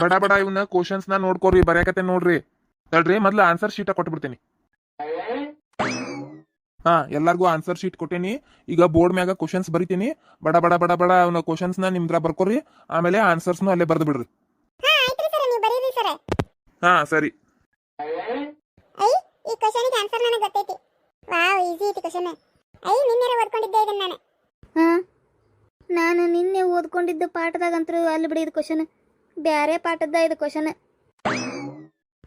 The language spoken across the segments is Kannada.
ಬಡ ಬಡ ಇವನ್ನ ಕ್ವಶನ್ಸ್ನ ನೋಡ್ಕೋರಿ ಬರ್ಯಾಕತೆ ನೋಡ್ರಿ. ತಡ್ರಿ ಮೊದ್ಲು ಆನ್ಸರ್ ಶೀಟ ಕೊಟ್ಬಿಡ್ತೀನಿ. ಹಾ ಎಲ್ಲಾರ್ಗು ಆನ್ಸರ್ ಶೀಟ್ ಕೊಟ್ಟೇನಿ. ಈಗ ಬೋರ್ಡ್ ಮ್ಯಾಗ ಕ್ವಶನ್ಸ್ ಬರಿತೀನಿ. ಬಡ ಬಡ ಬಡ ಬಡ ಅವನ ಕ್ವಶನ್ಸ್ನ ನಿಮ್ದ್ರ ಬರ್ಕೊರಿ. ಆಮೇಲೆ ಆನ್ಸರ್ಸ್ನು ಅಲ್ಲೇ ಬರ್ದು ಬಿಡ್ರಿ. ಹಾ ಸರ್ ನೀವು ಬರೀರಿ ಸರ್. ಹಾ ಸರಿ. ಐ ಈ ಕ್ವಶನಿಗೆ ಆನ್ಸರ್ ನನಗೆ ಗೊತ್ತೈತಿ. ವಾವ್ ಈಜಿ ಐತಿ ಕ್ವಶನ್ ಐ ನಿನ್ನೆರ ಓದ್ಕೊಂಡಿದ್ದೆ ಇದನ್ನ ನಾನು. ಹಾಂ ನಾನು ನಿನ್ನೆ ಓದ್ಕೊಂಡಿದ್ದ ಪಾಠದಾಗಂತೂ ಅಲ್ಲಿ ಬಿಡಿ ಇದು ಕ್ವಶನ್ ಬ್ಯಾರೆ ಪಾಠದ ಇದು ಕ್ವಶನ್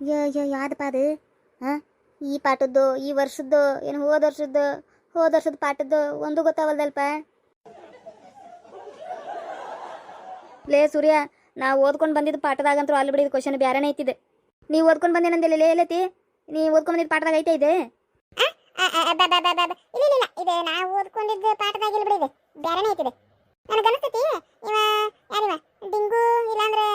ಯೋ ಯೋ ಯಾವ್ದಪ್ಪ ಅದು? ಹಾಂ ಈ ಪಾಠದ್ದು, ಈ ವರ್ಷದ್ದು, ಏನು ಹೋದ ವರ್ಷದ್ದು, ಹೋದ ವರ್ಷದ ಪಾಠದ್ದು ಒಂದು ಗೊತ್ತಾವಲ್ದಲ್ಪ? ಲೇ ಸೂರ್ಯ, ನಾವು ಓದ್ಕೊಂಡು ಬಂದಿದ್ದು ಪಾಠದಾಗಂತೂ ಅಲ್ಲಿ ಬಿಡಿದ ಕ್ವಶನ್ ಬ್ಯಾರೆನೇ ಐತಿದೆ. ನೀವು ಓದ್ಕೊಂಡು ಬಂದೇನಂದಿಲ್ಲ ಲೇ, ಎಲ್ಲತಿ? ನೀ ಓದ್ಕೊಂಡು ಬಂದಿದ್ದು ಪಾಠದಾಗ ಐತೆ ಇದೆ. ಇಲ್ಲ ಇಲ್ಲ ಇದು, ನಾವು ಓದ್ಕೊಂಡಿದ್ದ ಪಾಠದಾಗ ಇಲ್ಲಿ ಬಿಡಿದೆ ಬೇರೆನೇ ಐತಿದೆ. ನನಗೆ ಅನಿಸ್ತೈತಿ ಇವ ಯಾರಿವ ಡಿಂಗು ಇಲ್ಲಾಂದ್ರೆ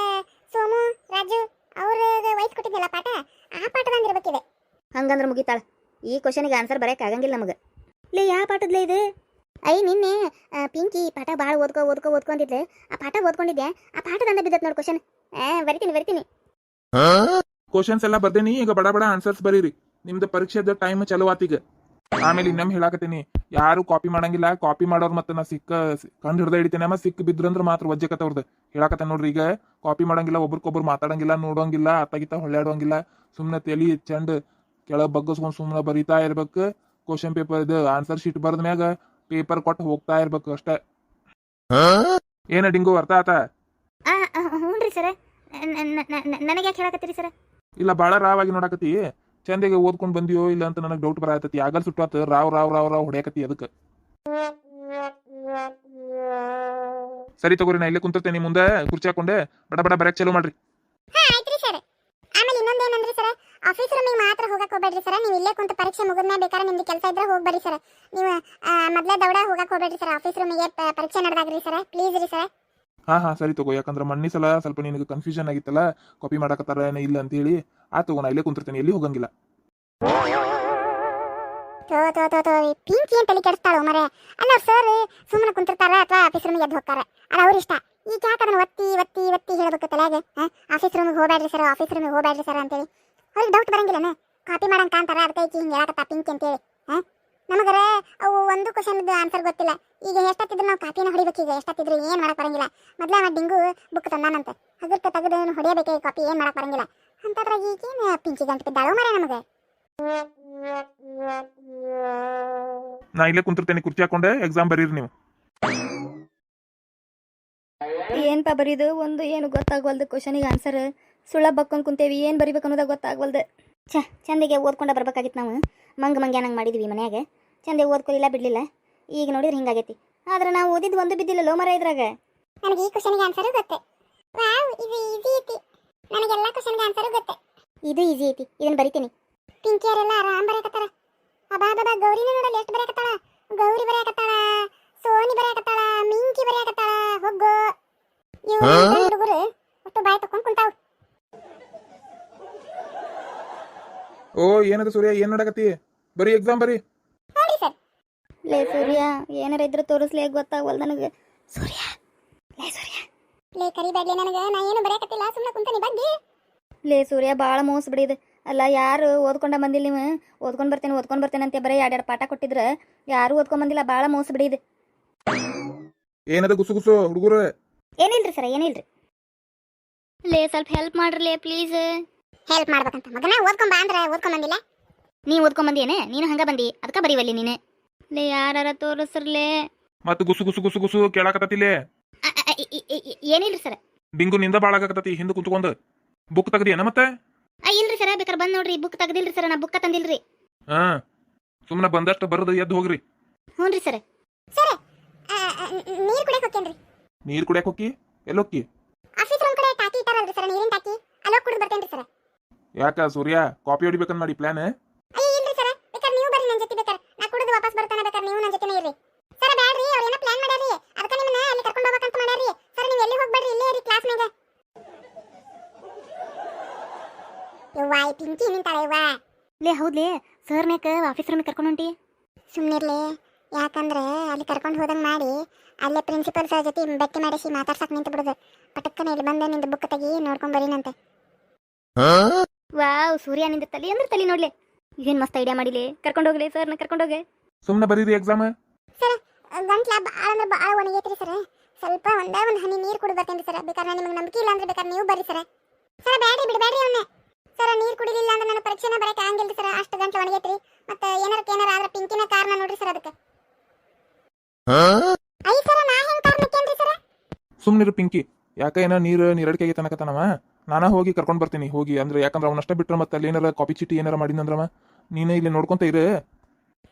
ಸೋಮು ರಾಜು ಅವ್ರಿಗೆ ವಯಸ್ಸು ಕೊಟ್ಟಿದ್ನಲ್ಲ ಪಾಠ ಆ ಪಾಠದಂಗಿರ್ಬೇಕಿದೆ ಹಂಗಂದ್ರೆ ಮುಗಿತಾಳ ಈ ಕ್ವಶನಿಗೆ ಆನ್ಸರ್ ಬರೋಕೆ ಆಗಂಗಿಲ್ಲ ನಮಗೆ. ಲೇ ಯಾವ ಪಾಠದ್ಲೇ ಇದು? ಐ ನಿನ್ನೆ ಆ, ಪಿಂಕಿ ಪಾಠ ಭಾಳ ಓದ್ಕೊ ಓದ್ಕೊ ಓದ್ಕೊಂಡಿದ್ದೆ ಆ ಪಾಠ ಓದ್ಕೊಂಡಿದ್ದೆ ಆ ಪಾಠದಂದ ಬಿದ್ದತ್ ನೋಡಿ ಕ್ವಶನ್ ಬರಿತೀನಿ ಬರ್ತೀನಿ. ಕ್ವಶನ್ಸ್ ಎಲ್ಲ ಬರ್ದೇನಿ ಈಗ ಬಡ ಬಡ ಆನ್ಸರ್ಸ್ ಬರೀರಿ. ನಿಮ್ದು ಪರೀಕ್ಷೆದ ಟೈಮ್ ಚಲೋ ಆತೀಗ ಆಮೇಲೆ ಇನ್ನೊಮ್ಮೆ ಹೇಳಾಕತ್ತೀನಿ. ಯಾರು ಕಾಪಿ ಮಾಡಂಗಿಲ್ಲ ಕಾಪಿ ಮಾಡೋರ್ ಮತ್ತೆ ನಾ ಸಿಕ್ಕ ಕಂಡು ಹಿಡ್ದ ಹಿಡಿತೇನೆ. ಅಮ್ಮ ಸಿಕ್ಕ ಬಿದ್ರಂದ್ರ ಮಾತ್ರ ವಜ್ಜಕತ್ತವ್ರದ್ದು ಹೇಳಾಕತ್ತ ನೋಡ್ರಿ ಈಗ. ಕಾಪಿ ಮಾಡಂಗಿಲ್ಲ ಒಬ್ರಿಗೊಬ್ರು ಮಾತಾಡಂಗಿಲ್ಲ ನೋಡೋಂಗಿಲ್ಲ ಅತ್ತಾಗಿತ್ತ ಹೊಳ್ಯಾಡೋಂಗಿಲ್ಲ. ಸುಮ್ಮನೆ ತಲಿ ಚಂಡ್ ಕೆಳಗ್ ಬಗ್ಗಸ್ಕೊಂಡ್ ಸುಮ್ಮನೆ ಬರಿತಾ ಇರ್ಬೇಕು. ಕ್ವಶನ್ ಪೇಪರ್ ಇದು ಆನ್ಸರ್ ಶೀಟ್ ಬರ್ದ ಮ್ಯಾಗ ಪೇಪರ್ ಕೊಟ್ಟು ಹೋಗ್ತಾ ಇರ್ಬೇಕು ಅಷ್ಟೇ. ಏನ ಡಿಂಗು ಅರ್ಥ ಆತ? ಹ್ಞೂನ್ರಿ ಸರ್. ನನಗೆ ಯಾಕೆ ಹೇಳಕತ್ತೀರಿ ಸರ? ಇಲ್ಲ ಬಾಳ ರಾವಾಗಿ ನೋಡಾಕತಿ ಚಂದಿಗೆ ಓದ್ಕೊಂಡ್ ಬಂದಿಯೋ ಇಲ್ಲ ಅಂತ ನನಗೆ ಡೌಟ್ ಬರತತಿ ಆಗಲ್ ಸುಟ್ಟಾತ ರಾವ್ ರಾವ್ ರಾವ್ ರಾವ್ ಹೊಡೆಯಕತ್ತಿ ಅದಕ್ಕೆ. ಸರಿ ತಗೋರಿ ನಾ ಇಲ್ಲೇ ಕುಂತಿರ್ತೇನೆ ಮುಂದೆ. ಕುರ್ಚಿ ಹಾಕೊಂಡೆ. ಬಡ ಬಡ ಬರಕ್ ಚಲೋ ಮಾಡ್ರಿ ಹಾ ಆಯ್ತ್ರಿ ಸರ್ ಆಮೇಲೆ ಇನ್ನೊಂದೇನಂದ್ರಿ ಸರ್ ಆಫೀಸ್ ರೂಮಿಗೆ ಮಾತ್ರ ಹೋಗಕ್ಕೆ ಹೋಗ್ಬೇಡ್ರಿ ಸರ್ ನೀವು ಇಲ್ಲೇ ಕುಂತ ಪರೀಕ್ಷೆ ಮುಗಿದ್ಮೇಲೆ ಬೇಕಾದ್ರೆ ನಿಮ್ದು ಕೆಲಸ ಇದ್ರೆ ಹೋಗ್ಬೇಡಿ ಸರ್ ನೀವು ಮೊದಲೇ ದೌಡ ಹೋಗಕ್ಕೆ ಹೋಗ್ಬೇಡ್ರಿ ಸರ್ ಆಫೀಸ್ ರೂಮಿಗೆ ಪರೀಕ್ಷೆ ನಡೆದಾಗ್ರಿ ಸರ್ ಪ್ಲೀಸ್ ರೀ ಸರ್ ಹಾ ಹಾ ಸರಿ ತಗೋ. ಯಾಕಂದ್ರೆ ಮಣ್ಣಿ ಸಲ ಸ್ವಲ್ಪ ನಿನಗೆ ಕನ್ಫ್ಯೂಷನ್ ಆಗಿತ್ತಲ್ಲ ಕಾಪಿ ಮಾಡಕತ್ತಾರ ಏನೋ ಇಲ್ಲ ಅಂತ ಹೇಳಿ ಆ ತಗೋ ನಾ ಇಲ್ಲೇ ಕುಂತಿರ್ತೀನಿ. ಎಲ್ಲಿ ಹೋಗಂಗಿಲ್ಲ. ತೋ ತೋ ತೋ ತೋ ಪಿಂಕಿ ಅಂತ ತಲೆ ಕೆಡಿಸ್ತಾಳು ಮರೆ ಅಲ್ಲ ಸರ್ ಸುಮ್ಮನೆ ಕುಂತಿರ್ತಾರ ಅಥವಾ ಆಫೀಸ್ ರೂಮಿಗೆ ಎದ್ದು ಹೋಗ್ತಾರೆ? ಅದು ಅವ್ರ ಇಷ್ಟ. ಈಗ ಯಾಕೆ ಅದನ್ನ ಒತ್ತಿ ಒತ್ತಿ ಒತ್ತಿ ಹೇಳ್ಬೇಕು ತಲೆಗೆ ಆಫೀಸ್ ರೂಮಿಗೆ ಹೋಗ್ಬೇಡ್ರಿ ಸರ್ ಆಫೀಸ್ ರೂಮಿಗೆ ಹೋಗ್ಬೇಡ್ರಿ ಸರ್ ಅಂತೇಳಿ. ಅವ್ರಿಗೆ ಡೌಟ್ ಬರಂಗಿಲ್ಲನೆ? ಕಾಪಿ ಮಾಡಂಗ್ ಕಾಂತಾರ ಅದಕ್ಕೆ ಈಕಿ ಹಿಂಗೆ ಹೇಳಕತ್ತ ಪಿಂಕ್ ಅಂತೇಳಿ ಹಾಂ? ನಮಗರ ಅವು ಒಂದು ಕ್ವಶನ್ ಆನ್ಸರ್ ಗೊತ್ತಿಲ್ಲ. ಈಗ ಎಷ್ಟತ್ತಿದ್ರು ನಾವು ಕಾಪಿನ ಹೊಡಿಬೇಕು ಈಗ? ಎಷ್ಟೊತ್ತಿದ್ರು ಏನು ಮಾಡಕ್ ಬರಂಗಿಲ್ಲ? ಮೊದ್ಲ ಅವ ಡಿಂಗು ಬುಕ್ ತಂದಾನಂತೆ. ಅದಕ್ಕೆ ತೆಗೆದು ಹೊಡಿಯಬೇಕೆ ಕಾಪಿ ಏನು ಮಾಡಕ್ ಬರಂಗಿಲ್ಲ? ಅಂತದ್ರಾಗ ಈಗೇನು ಪಿಂಚಿ ಗಂಟು ಬಿದ್ದಾಳು ಮರೆ ನಮಗೆ? ನಾ ಇಲ್ಲೇ ಕುಂತಿರ್ತೇನೆ ಕುರ್ಚಿ ಹಾಕೊಂಡೆ ಎಕ್ಸಾಮ್ ಬರೀರಿ ನೀವು. ಏನಪ್ಪ ಬರೀದು? ಒಂದು ಏನು ಗೊತ್ತಾಗವಲ್ದು ಕ್ವಶನಿಗೆ ಆನ್ಸರ್ ಸುಳ್ಳ ಬಕ್ಕೊಂಡು ಕುಂತೇವಿ ಏನು ಬರಿಬೇಕು ಅನ್ನೋದಾಗ ಗೊತ್ತಾಗವಲ್ದೆ. ಛ ಚಂದಿಗೆ ಓದ್ಕೊಂಡ ಬರ್ಬೇಕಾಗಿತ್ತು ನಾವು. ಮಂಗ ಮಂಗ ನಂಗೆ ಮಾಡಿದ್ವಿ ಮನ್ಯಾಗ. ಚಂದೆ ಓದ್ಕೊಲಿಲ್ಲ ಬಿಡಲಿಲ್ಲ. ಈಗ ನೋಡಿದ್ರೆ ಹಿಂಗಾಗೈತಿ. ಆದ್ರೆ ನಾವು ಓದಿದ್ದು ಒಂದು ಬಿದ್ದಿಲ್ಲ ಲೋ ಮರ ಇದ್ರಾಗ? ನನಗೆ ಈ ಕ್ವಶನ್ಗೆ ಆನ್ಸರ್ ಗೊತ್ತೆ. ವಾವ್ ಇದು ಈಸಿ ಐತಿ. ನನಗೆಲ್ಲ ಕ್ವಶನ್ಗೆ ಆನ್ಸರ್ ಗೊತ್ತೆ. ಇದು ಈಜಿ ಐತಿ. ಇದನ್ನು ಬರಿತೀನಿ. ಪಿಂಕಿಯರೆಲ್ಲ ಆರಾಮ್ ಬರೆಯಕತ್ತಾರ ಅಬಾ ಬಾಬಾ ಗೌರಿನ ನೋಡಲ್ಲ ಎಷ್ಟು ಬರೆಯಕತ್ತಾಳ ಗೌರಿ ಬರೆಯಕತ್ತಾಳ ಸೋನಿ ಬರೆಯಕತ್ತಾಳ ಮಿಂಕಿ ಬರೆಯಕತ್ತಾಳ ಹೋಗೋ ಇವು ಹುಡುಗರು ಒಟ್ಟು ಬಾಯಿ ತಕೊಂಡ್ ಕುಂತಾವ್. ಓ ಏನದು ಸೂರ್ಯ? ಏನ್ ನೋಡಕತ್ತಿ ಬರೀ ಎಕ್ಸಾಮ್ ಬರೀ. ಲೇ ಸೂರ್ಯ ಏನಾರ ಇದ್ರೆ ತೋರಿಸ್ಲೇ ಗೊತ್ತಾಗವಲ್ ನನಗೆ. ಸೂರ್ಯ ಲೇ ಸೂರ್ಯ. ಲೇ ಕರಿಬೇಡ್ಲಿ ನನಗೆ. ನಾ ಏನು ಬರೆಯಕತ್ತಿಲ್ಲ ಸುಮ್ಮನೆ ಕುಂತಾನಿ ಬಗ್ಗೆ ಲೇ ಸೂರ್ಯ ಭಾಳ ಮೋಸ ಬಿಡಿದ. ಅಲ್ಲ ಯಾರು ಓದ್ಕೊಂಡ ಬಂದಿಲ್ಲ ನೀವು? ಓದ್ಕೊಂಡ್ ಬರ್ತೇನೆ ಓದ್ಕೊಂಡ್ ಬರ್ತೇನೆ ಅಂತ ಬರೀ ಎರಡೆರಡು ಪಾಠ ಕೊಟ್ಟಿದ್ರೆ. ಯಾರು ಓದ್ಕೊಂಡ್ ಬಂದಿಲ್ಲ ಭಾಳ ಮೋಸ ಬಿಡಿದ. ಏನದ ಗುಸು ಗುಸು ಹುಡುಗರು? ಏನಿಲ್ರಿ ಸರ್ ಏನಿಲ್ರಿ? ಲೇ ಸ್ವಲ್ಪ ಹೆಲ್ಪ್ ಮಾಡ್ರಲೇ ಪ್ಲೀಸ್ ಹೆಲ್ಪ್ ಮಾಡ್ಬೇಕಂತ. ಮಗನ ಓದ್ಕೊಂಡ್ ಬಾ ಅಂದ್ರೆ ಓದ್ಕೊಂಡ್ ಬಂದಿಲ್ಲ? ನೀ ಓದ್ಕೊಂಡ್ ಬಂದಿಯೇನೆ? ನೀನು ಹಂಗ ಬಂದಿ. ಅದಕ್ಕೆ ಬರೀವಲ್ಲಿ ನೀನು. ಲೇ ಯಾರ ತೋರಿಸ್ರಲೇ? ಮತ್ ಗುಸು ಗುಸು ಗುಸು ಗುಸು ಕೇಳಾಕತ್ತಿಲ್ಲೇ ಏನಿಲ್ರಿ ಸರ? ಬಿಂಗು ನಿಂದ ಬಾಳ ಆಗಕತ್ತತಿ ಹಿಂದೆ ಕುಂತ್ಕೊಂಡು. ಬುಕ್ ತೆಗ್ದಿಯನ ಮತ್ತೆ? ಇಲ್ರಿ ಸರ ಬೇಕಾರೆ ಬಂದ್ ನೋಡ್ರಿ. ಬುಕ್ ತೆಗ್ದಿಲ್ರಿ ಸರ ನಾ ಬುಕ್ಕ ತಂದಿಲ್ರಿ. ಹಾ ಸುಮ್ಮನೆ ಬಂದಷ್ಟು ಬರದು ಎದ್ದು ಹೋಗ್ರಿ. ಹ್ಞೂನ್ರಿ ಸರ್. ಸರ್ ನೀರು ಕುಡಿಯಕ್ ಹೋಗ್ತೇನ್ರಿ ನೀರ್ ಕುಡಿಯಕ್ ಹೋಗಿ ಎಲ್ಲೋಕ್ಕಿ? ಆಫೀಸ್ ರೂಮ್ ಕಡೆ ಟಾಕಿ ಇಟ್ಟಾರಲ್ರಿ ಸರ್ ನೀರಿನ ಟಾಕಿ. ಅಲ್ಲೋಗಿ ಕುಡಿದು ಬರ್ತೇನ್ರಿ ಸರ್. ಯಾಕ ಸೂರ್ಯ? ಕಾಪಿ ಹೊಡಿಬೇಕಂತ ಮಾಡಿ ಪ್ಲಾನ್ ಅಯ್ಯ ಇಲ್ರಿ ಸರ್ ಬೇಕಾರೆ ನೀವು ಬರ್ರಿ ನನ್ನ ಜೊತೆ ಬೇಕಾ ನಾ ಕುಡಿದು ವಾಪಸ್ ಬರ್ತಾನೆ ಬೇಕಾರೆ. ನೀವು ನನ್ನ ಜೊತೆನೇ ಇರ್ರಿ. ಸರ್ ಬ್ಯಾಡ್ರಿ. ಅವ್ರ ಏನೋ ಪ್ಲಾನ್ ಮಾಡ್ಯಾರಿ ಅದಕ್ಕೆ ನಿಮ್ಮನ್ನ ಅಲ್ಲಿ ಕರ್ಕೊಂಡು ಹೋಗ್ಬೇಕಂತ ಮಾಡ್ಯಾರಿ ಸರ್ ನೀವು ಎಲ್ಲಿ ಹೋಗ್ಬೇಡ್ರಿ? ಇಲ್ಲೇ ಇರಿ ಕ್ಲಾಸ್ನಾಗ ಯವ್ವಾ ಈ ಪಿಂಕಿ ನಿಂತಾಳೆ ಯವ್ವಾ. ಲೇ ಹೌದ್ಲೇ. ಸರ್ನೇಕ ಆಫೀಸ್ ರೂಮಿಗೆ ಕರ್ಕೊಂಡು ಹೊಂಟಿ? ಸುಮ್ಮನಿರ್ಲಿ ಯಾಕಂದ್ರೆ ಅಲ್ಲಿ ಕರ್ಕೊಂಡು ಹೋದಂಗೆ ಮಾಡಿ ಅಲ್ಲೇ ಪ್ರಿನ್ಸಿಪಲ್ ಸರ್ ಜೊತೆ ಭೇಟಿ ಮಾಡಿಸಿ ಮಾತಾಡ್ಸಕ್ ನಿಂತು ಬಿಡುದು ಪಟಕ್ಕನೆ ಇಲ್ಲಿ ಬಂದೆ ನಿಂದ ಬುಕ್ ತೆಗಿ ನೋಡ್ಕೊಂಡ್ ಬರೀನಂತೆ. ವಾವ್ ಸೂರ್ಯ ನಿಂದ ತಲೆ ಅಂದ್ರೆ ತಲೆ ನೋಡ್ಲೆ. ಏನ್ ಮಸ್ತ್ ಐಡಿಯಾ ಮಾಡಿಲಿ. ಕರ್ಕೊಂಡು ಹೋಗ್ಲಿ ನಾ ಕರ್ಕೊಂಡು ಹೋಗೆ ಸುಮ್ಮನೆ ಬರೀರಿ ಎಕ್ಸಾಮ್ ಸರ್ ಗಂಟ್ಲ ಭಾಳ ಅಂದ್ರೆ ಭಾಳ ಒಣಗೈತ್ರಿ ಸರ್ ಸ್ವಲ್ಪ ಒಂದೇ ಒಂದು ಹನಿ ನೀರು ಕುಡಿ ಬರ್ತೇನೆ ಸರ್ ಬೇಕಾದ್ರೆ ನಿಮ್ಗೆ ನಂಬಿಕೆ ಇಲ್ಲ ಅಂದ್ರೆ ಬೇಕಾದ್ರೆ ನೀವು ಬರ್ರಿ ಸರ್ ಸರ್ ಬ್ಯಾಡ್ರಿ ಬಿಡಬೇಡ್ರಿ ಅವನ್ನೇ ಸರ್ ನೀರು ಕುಡಿಲಿಲ್ಲ ಅಂದ್ರೆ ನನ್ನ ಪರೀಕ್ಷೆನ ಬರಕ್ಕೆ ಆಗಂಗಿಲ್ಲ ಸರ್ ಅಷ್ಟು ಗಂಟ್ಲ ಒಣಗೈತ್ರಿ. ಮತ್ತೆ ಏನಾರ ಏನಾರ ಆದ್ರೆ ಪಿಂಕಿನ ಕಾರಣ ನೋಡ್ರಿ ಸರ್ ಅದಕ್ಕೆ. ಐ ಸರ್ ನಾ ಹೆಂಗ್ ಕಾರಣಕ್ಕೇನ್ರಿ ಸರ್ ಸುಮ್ಮನಿರು ಪಿಂಕಿ. ಯಾಕ ಏನೋ ನೀರು ತನಕ ತನಕತನವ ನಾನಾ ಹೋಗಿ ಕರ್ಕೊಂಡು ಬರ್ತೀನಿ ಹೋಗಿ. ಅಂದ್ರೆ ಯಾಕಂದ್ರೆ ಅವನಷ್ಟೇ ಬಿಟ್ರೆ ಮತ್ತೆ ಅಲ್ಲಿ ಏನಾರ ಕಾಪಿ ಚೀಟಿ ಏನಾರ ಅಂದ್ರಮ್ಮ ನೀನೇ ಇಲ್ಲಿ ನೋಡ್ಕೊಂತ ಇರು.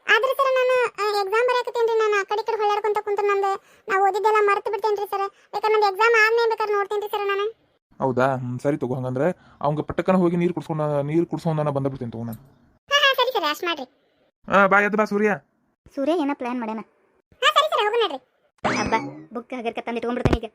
ಆದ್ರೆ ಸರ್ ನಾನು ಎಕ್ಸಾಮ್ ಬರೆಯಕತ್ತೇನ್ರಿ ನಾನು ಆ ಕಡೆ ಈ ಕಡೆ ಹೊಳ್ಳಾಡ್ಕೊಂತ ಕುಂತ ನಂದು. ನಾ ಓದಿದ್ದೆಲ್ಲ ಮರ್ತು ಬಿಡ್ತೇನ್ರಿ ಸರ್ ಯಾಕಂದ್ರೆ ನಂದು ಎಕ್ಸಾಮ್ ಆದ್ಮೇಲೆ ಬೇಕಾದ್ರೆ ನೋಡ್ತೇನ್ರಿ ಸರ್ ನಾನು. ಹೌದಾ? ಹ್ಮ್, ಸರಿ ತಗೋ. ಹಂಗಂದ್ರೆ ಅವಂಗ ಪಟ್ಟಕ್ಕನ ಹೋಗಿ ನೀರು ಕುಡ್ಸ್ಕೊಂಡ ನೀರು ಕುಡ್ಸ್ಕೊಂಡ ಬಂದ್ಬಿಡ್ತೀನಿ ತಗೋ ನಾನು. ಹಾ ಹಾ ಸರಿ ಸರ್ ಅಷ್ಟು ಮಾಡ್ರಿ. ಆ, ಬಾ ಎದ್ದು ಬಾ ಸೂರ್ಯ. ಸೂರ್ಯ ಏನ ಪ್ಲಾನ್ ಮಾಡ್ಯಾನ. ಹಾ ಸರಿ ಸರ್ ಹೋಗೋಣ ನಡ್ರಿ. ಅಪ್ಪ ಬುಕ್ ಹಗರ್ಕ ತಂದು ಇಟ್ಕೊಂಡ್ಬಿಡ್ತಾನೆ ಈಗ.